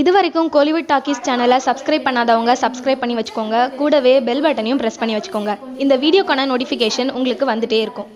இது வரைக்கும் கோலிவுட் டாக்கீஸ் சேனலை சப்ஸ்கிரைப் பண்ணாதவங்க சப்ஸ்கிரைப் பண்ணி வச்சுக்கோங்க. கூடவே பெல் பட்டனையும் ப்ரெஸ் பண்ணி வச்சுக்கோங்க. இந்த வீடியோக்கான நோட்டிஃபிகேஷன் உங்களுக்கு வந்துட்டே இருக்கும்.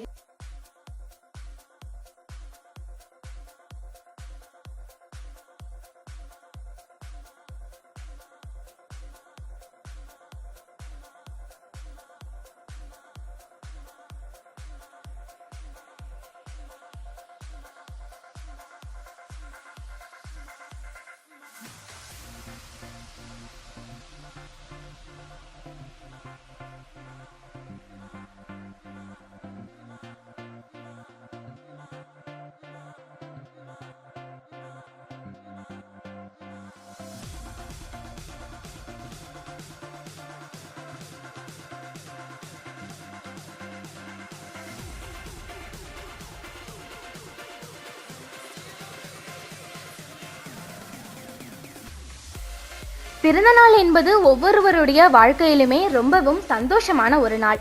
பிறந்தநாள் என்பது ஒவ்வொருவருடைய வாழ்க்கையிலுமே ரொம்பவும் சந்தோஷமான ஒரு நாள்.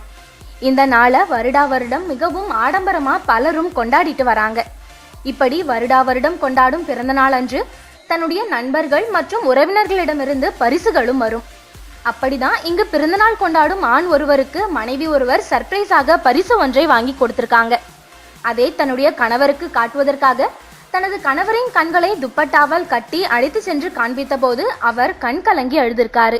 இந்த நாளை வருடா வருடம் மிகவும் ஆடம்பரமாக பலரும் கொண்டாடிட்டு வராங்க. இப்படி வருடா வருடம் கொண்டாடும் பிறந்தநாள் அன்று தன்னுடைய நண்பர்கள் மற்றும் உறவினர்களிடமிருந்து பரிசுகளும் வரும். அப்படிதான் இங்கு பிறந்தநாள் கொண்டாடும் ஆண் ஒருவருக்கு மனைவி ஒருவர் சர்ப்ரைஸாக பரிசு ஒன்றை வாங்கி கொடுத்திருக்காங்க. அதை தன்னுடைய கணவருக்கு காட்டுவதற்காக தனது கணவரின் கண்களை துப்பட்டாவால் கட்டி அழைத்து சென்று காண்பித்த போது அவர் கண் கலங்கி அழுதிருக்காரு.